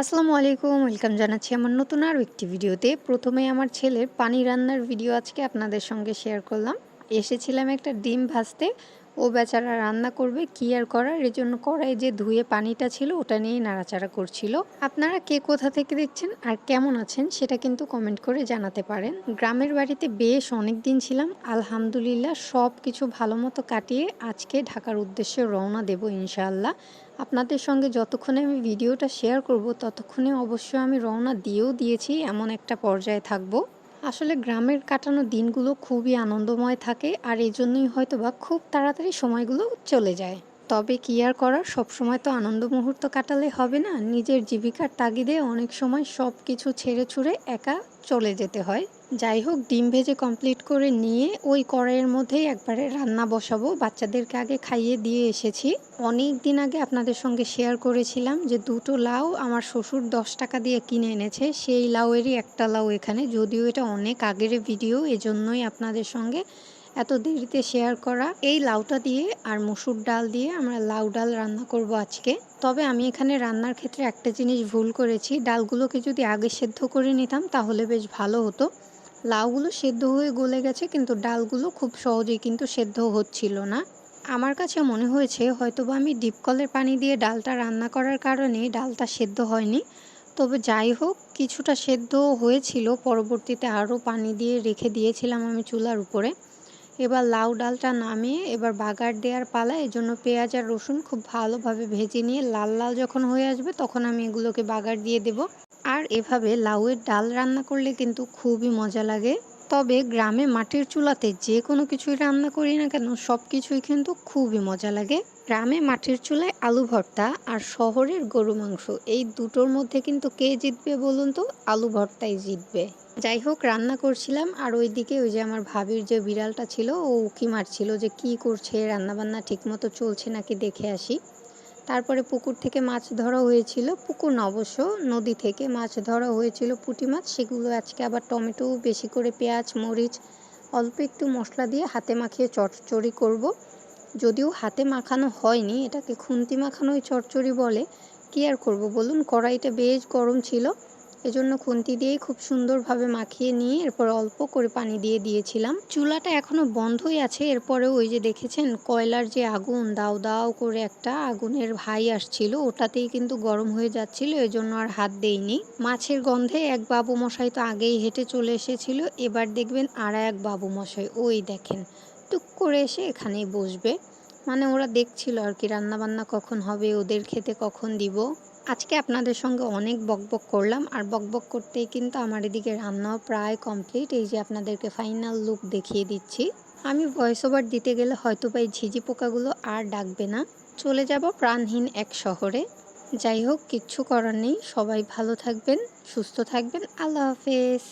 আসসালামু আলাইকুম, ওয়েলকাম জানাচ্ছি আমার নতুন আরও একটি ভিডিওতে। প্রথমে আমার ছেলের পানি রান্নার ভিডিও আজকে আপনাদের সঙ্গে শেয়ার করলাম। এসেছিলাম একটা ডিম ভাজতে। ও বেচারা রান্না করবে, কি আর করার? এই জন্য কড়াই যে ধুয়ে পানিটা ছিল, ওটা নিয়েই নাড়াচাড়া করছিল। আপনারা কে কোথা থেকে দেখছেন আর কেমন আছেন, সেটা কিন্তু কমেন্ট করে জানাতে পারেন। গ্রামের বাড়িতে বেশ অনেক দিন ছিলাম। আলহামদুলিল্লাহ সব কিছু ভালো মতো কাটিয়ে আজকে ঢাকার উদ্দেশ্যে রওনা দেব ইনশাআল্লাহ। আপনাদের সঙ্গে যতক্ষণে আমি ভিডিওটা শেয়ার করব, ততক্ষণে অবশ্যই আমি রওনা দিয়েও দিয়েছি, এমন একটা পর্যায়ে থাকব। আসলে গ্রামের কাটানো দিনগুলো খুবই আনন্দময় থাকে আর এই জন্যই হয়তো বা খুব তাড়াতাড়ি সময়গুলো চলে যায়। তবে কি আর করার? সবসময় তো আনন্দ মুহূর্ত কাটালে হবে না। নিজের জীবিকার তাগিদে অনেক সময় সব কিছু ছেড়ে ছুড়ে একা চলে যেতে হয়। যাই হোক ডিম ভেজে কমপ্লিট করে নিয়ে ওই কড়াইয়ের মধ্যেই একবারে রান্না বসাবো। বাচ্চাদেরকে আগে খাইয়ে দিয়ে এসেছি। অনেক দিন আগে আপনাদের সঙ্গে শেয়ার করেছিলাম যে দুটো লাউ আমার শ্বশুর দশ টাকা দিয়ে কিনে এনেছে। সেই লাউয়েরই একটা লাউ এখানে। যদিও এটা অনেক আগের ভিডিও এজন্যই আপনাদের সঙ্গে এত দেরিতে শেয়ার করা। এই লাউটা দিয়ে আর মসুর ডাল দিয়ে আমরা লাউ ডাল রান্না করব আজকে। তবে আমি এখানে রান্নার ক্ষেত্রে একটা জিনিস ভুল করেছি। ডালগুলোকে যদি আগে সেদ্ধ করে নিতাম, তাহলে বেশ ভালো হতো। লাউগুলো সেদ্ধ হয়ে গলে গেছে, কিন্তু ডালগুলো খুব সহজেই কিন্তু সেদ্ধ হচ্ছিল না। আমার কাছে মনে হয়েছে, হয়তোবা আমি ডিপকলের পানি দিয়ে ডালটা রান্না করার কারণে ডালটা সেদ্ধ হয়নি। তবে যাই হোক, কিছুটা সেদ্ধ হয়েছিল। পরবর্তীতে আরও পানি দিয়ে রেখে দিয়েছিলাম আমি চুলার উপরে। এবার লাউ ডালটা নামিয়ে এবার বাগার দেওয়ার পালা এই জন্য পেঁয়াজ আর রসুন খুব ভালোভাবে ভেজে নিয়ে লাল লাল যখন হয়ে আসবে তখন আমি এগুলোকে বাগার দিয়ে দেব। আর এভাবে লাউয়ের ডাল রান্না করলে কিন্তু খুবই মজা লাগে। তবে গ্রামে মাটির চুলাতে যে কোনো কিছুই রান্না করি না কেন সব কিছুই কিন্তু খুবই মজা লাগে। গ্রামে মাটির চুলায় আলু ভর্তা আর শহরের গরু মাংস, এই দুটোর মধ্যে কিন্তু কে জিতবে বলুন তো? আলু ভর্তাই জিতবে। যাই হোক, রান্না করছিলাম আর ওইদিকে ওই যে আমার ভাবির যে বিড়ালটা ছিল, ও উকি মারছিল যে কি করছে, রান্নাবান্না ঠিকমতো চলছে নাকি দেখে আসি। তারপরে পুকুর থেকে মাছ ধরা হয়েছিল। পুকুর না অবশ্য, নদী থেকে মাছ ধরা হয়েছিল, পুঁটি মাছ। সেগুলো আজকে আবার টমেটো, বেশি করে পেঁয়াজ, মরিচ, অল্প একটু মশলা দিয়ে হাতে মাখিয়ে চটচড়ি করব। যদিও হাতে মাখানো হয়নি, এটাকে খুন্তি মাখানোই চটচড়ি বলে। কি আর করব বলুন, কড়াইটা বেশ গরম ছিল। এজন্য খুন্তি দিয়েই খুব সুন্দরভাবে মাখিয়ে নিয়ে এরপর অল্প করে পানি দিয়ে দিয়েছিলাম। চুলাটা এখনও বন্ধই আছে, এরপরেও ওই যে দেখেছেন, কয়লার যে আগুন, দাও দাও করে একটা আগুনের ভাই আসছিল, ওটাতেই কিন্তু গরম হয়ে যাচ্ছিল, এজন্য আর হাত দেইনি। মাছের গন্ধে এক বাবু মশাই তো আগেই হেঁটে চলে এসেছিল, এবার দেখবেন আর এক বাবু মশাই ওই দেখেন, টুক করে এসে এখানেই বসবে। মানে ওরা দেখছিল আর কি, রান্নাবান্না কখন হবে, ওদের খেতে কখন দিব। আজকে আপনাদের সঙ্গে অনেক বকবক করলাম, আর বকবক করতেই কিন্তু আমার এদিকে রান্নাও প্রায় কমপ্লিট এই যে আপনাদেরকে ফাইনাল লুক দেখিয়ে দিচ্ছি। আমি ভয়েস ওভার দিতে গেলে হয়তো বা এই ঝিঝি পোকাগুলো আর ডাকবে না। চলে যাব প্রাণহীন এক শহরে। যাই হোক, কিচ্ছু করার নেই, সবাই ভালো থাকবেন, সুস্থ থাকবেন, আল্লাহ হাফেজ।